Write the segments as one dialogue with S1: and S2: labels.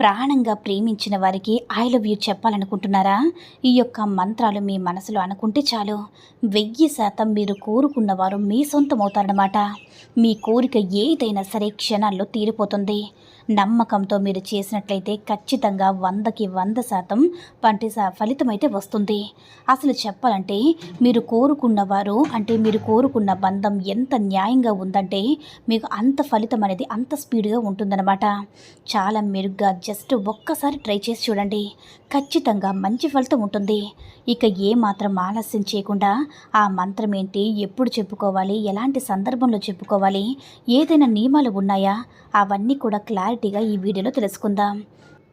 S1: ప్రాణంగా ప్రేమించిన వారికి ఐ లవ్ యూ చెప్పాలనుకుంటున్నారా? ఈ యొక్క మంత్రాలు మీ మనసులో అనుకుంటే చాలు. వెయ్యి శాతం మీరు కోరుకున్నవారు మీ సొంతమవుతారనమాట మీ కోరిక ఏదైనా సరే క్షణాల్లో తీరిపోతుంది. నమ్మకంతో మీరు చేసినట్లయితే ఖచ్చితంగా వందకి వంద శాతం పంటి ఫలితం అయితే వస్తుంది. అసలు చెప్పాలంటే మీరు కోరుకున్నవారు అంటే మీరు కోరుకున్న బంధం ఎంత న్యాయంగా ఉందంటే మీకు అంత ఫలితం అనేది అంత స్పీడ్గా ఉంటుందన్నమాట. చాలా మెరుగ్గా జస్ట్ ఒక్కసారి ట్రై చేసి చూడండి. ఖచ్చితంగా మంచి ఫలితం ఉంటుంది. ఇక ఏ మాత్రం ఆలస్యం చేయకుండా ఆ మంత్రం ఏంటి ఎప్పుడు చెప్పుకోవాలి ఎలాంటి సందర్భంలో చెప్పుకోవాలి ఏదైనా నియమాలు ఉన్నాయా అవన్నీ కూడా క్లారిటీగా ఈ వీడియోలో తెలుసుకుందాం.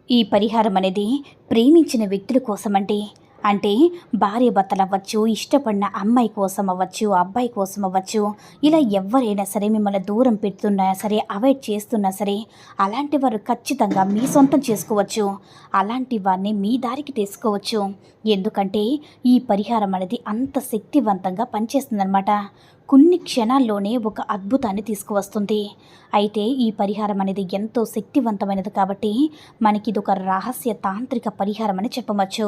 S1: ఈ పరిహారం అనేది ప్రేమించిన వ్యక్తుల కోసమండి. అంటే భార్య భర్తలు అవ్వచ్చు ఇష్టపడిన అమ్మాయి కోసం అవ్వచ్చు అబ్బాయి కోసం అవ్వచ్చు ఇలా ఎవరైనా సరే మిమ్మల్ని దూరం పెడుతున్నా సరే అవాయిడ్ చేస్తున్నా సరే అలాంటి వారు ఖచ్చితంగా మీ సొంతం చేసుకోవచ్చు. అలాంటి వారిని మీ దారికి తీసుకోవచ్చు ఎందుకంటే ఈ పరిహారం అనేది అంత శక్తివంతంగా పనిచేస్తుందన్నమాట. కొన్ని క్షణాల్లోనే ఒక అద్భుతాన్ని తీసుకువస్తుంది. అయితే ఈ పరిహారం అనేది ఎంతో శక్తివంతమైనది కాబట్టి మనకి ఇది ఒక రహస్య తాంత్రిక పరిహారం అని చెప్పవచ్చు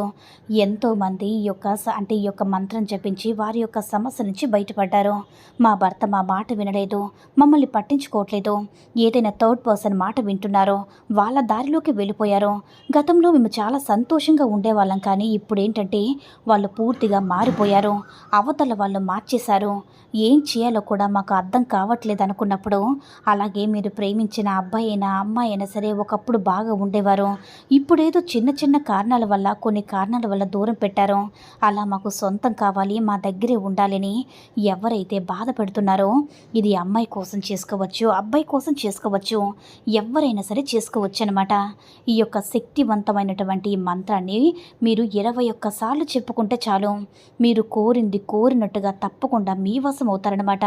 S1: ఎంతోమంది ఈ యొక్క అంటే ఈ యొక్క మంత్రం జపించి వారి యొక్క సమస్య నుంచి బయటపడ్డారు. మా భర్త మా మాట వినలేదు. మమ్మల్ని పట్టించుకోవట్లేదు. ఏదైనా థర్డ్ పర్సన్ మాట వింటున్నారో వాళ్ళ దారిలోకి వెళ్ళిపోయారు గతంలో మేము చాలా సంతోషంగా ఉండేవాళ్ళం కానీ ఇప్పుడే ఏంటంటే వాళ్ళు పూర్తిగా మారిపోయారు. అవతల వాళ్ళు మార్చేశారు. ఏం చేయాలో కూడా మాకు అర్థం కావట్లేదు అనుకున్నప్పుడు అలాగే మీరు ప్రేమించిన అబ్బాయి అయినా అమ్మాయి అయినా సరే ఒకప్పుడు బాగా ఉండేవారు. ఇప్పుడేదో చిన్న చిన్న కారణాల వల్ల కొన్ని కారణాల వల్ల దూరం పెట్టారు. అలా మాకు సొంతం కావాలి మా దగ్గరే ఉండాలని ఎవరైతే బాధ పెడుతున్నారో ఇది అమ్మాయి కోసం చేసుకోవచ్చు అబ్బాయి కోసం చేసుకోవచ్చు ఎవరైనా సరే చేసుకోవచ్చు అనమాట ఈ యొక్క శక్తివంతమైనటువంటి మంత్రాన్ని మీరు ఇరవై ఒక్కసార్లు చెప్పుకుంటే చాలు. మీరు కోరింది కోరినట్టుగా తప్పకుండా మీ వశం అవుతారనమాట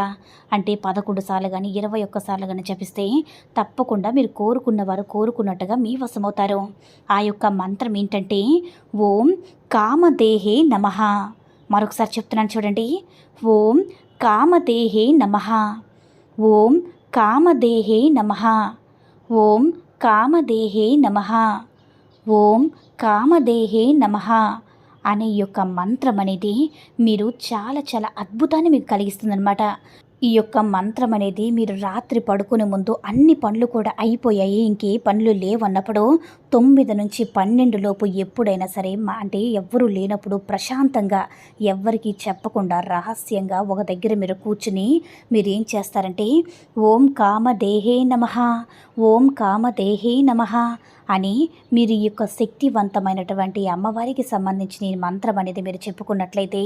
S1: అంటే పదకొండు సార్లు కానీ ఇరవై ఒక్కసార్లు కానీ జపిస్తే తప్పకుండా మీరు కోరుకున్న వారు కోరుకున్నట్టుగా మీ వశమవుతారు. ఆ యొక్క మంత్రం ఏంటంటే ఓం కామదేహే నమ. మరొకసారి చెప్తున్నాను చూడండి. ఓం కామదేహే నమ. ఓం కామదేహే నమ. ఓం కామదేహే నమ. ఓం కామదేహే నమ. అనే యొక్క మంత్రం అనేది మీరు చాలా చాలా అద్భుతాన్ని మీకు కలిగిస్తుందన్నమాట. ఈ యొక్క మంత్రం అనేది మీరు రాత్రి పడుకునే ముందు అన్ని పనులు కూడా అయిపోయాయి ఇంకే పనులు లేవన్నప్పుడు తొమ్మిది నుంచి పన్నెండు లోపు ఎప్పుడైనా సరే మా అంటే ఎవ్వరూ లేనప్పుడు ప్రశాంతంగా ఎవ్వరికీ చెప్పకుండా రహస్యంగా ఒక దగ్గర మీరు కూర్చుని మీరు ఏం చేస్తారంటే ఓం కామదేహే నమ ఓం కామదేహే నమ అని మీరు ఈ యొక్క శక్తివంతమైనటువంటి అమ్మవారికి సంబంధించిన ఈ మంత్రం అనేది మీరు చెప్పుకున్నట్లయితే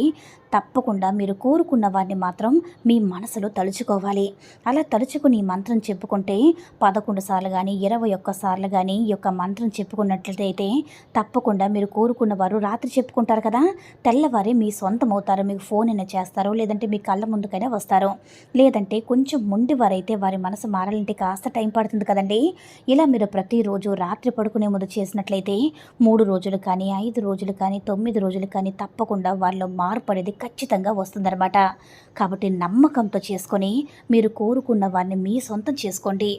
S1: తప్పకుండా మీరు కోరుకున్న వారిని మాత్రం మీ మనసులో తలుచుకోవాలి. అలా తలుచుకుని మంత్రం చెప్పుకుంటే పదకొండు సార్లు కానీ ఇరవై ఒక్క సార్లు కానీ ఈ యొక్క మంత్రం చెప్పుకున్నట్లయితే తప్పకుండా మీరు కోరుకున్న వారు రాత్రి చెప్పుకుంటారు కదా? తెల్లవారి మీ సొంతం అవుతారు మీకు ఫోన్ అయినా చేస్తారు లేదంటే మీ కళ్ళ ముందుకైనా వస్తారు. లేదంటే కొంచెం ముండి వారైతే వారి మనసు మారాలంటే కాస్త టైం పడుతుంది కదండి? ఇలా మీరు ప్రతిరోజు రాత్రి పడుకునే ముందు చేసినట్లయితే మూడు రోజులు కానీ ఐదు రోజులు కానీ తొమ్మిది రోజులు కానీ తప్పకుండా వారిలో మార్పు అనేది ఖచ్చితంగా వస్తుందన్నమాట. కాబట్టి నమ్మకంతో చేసుకొని మీరు కోరుకున్న వారిని మీ సొంతం చేసుకోండి.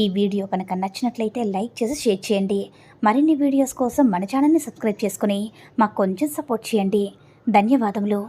S1: ఈ వీడియో కనుక నచ్చినట్లయితే లైక్ చేసి షేర్ చేయండి. మరిన్ని వీడియోస్ కోసం మన ఛానల్ని సబ్స్క్రైబ్ చేసుకొని మాకు కొంచెం సపోర్ట్ చేయండి. ధన్యవాదములు.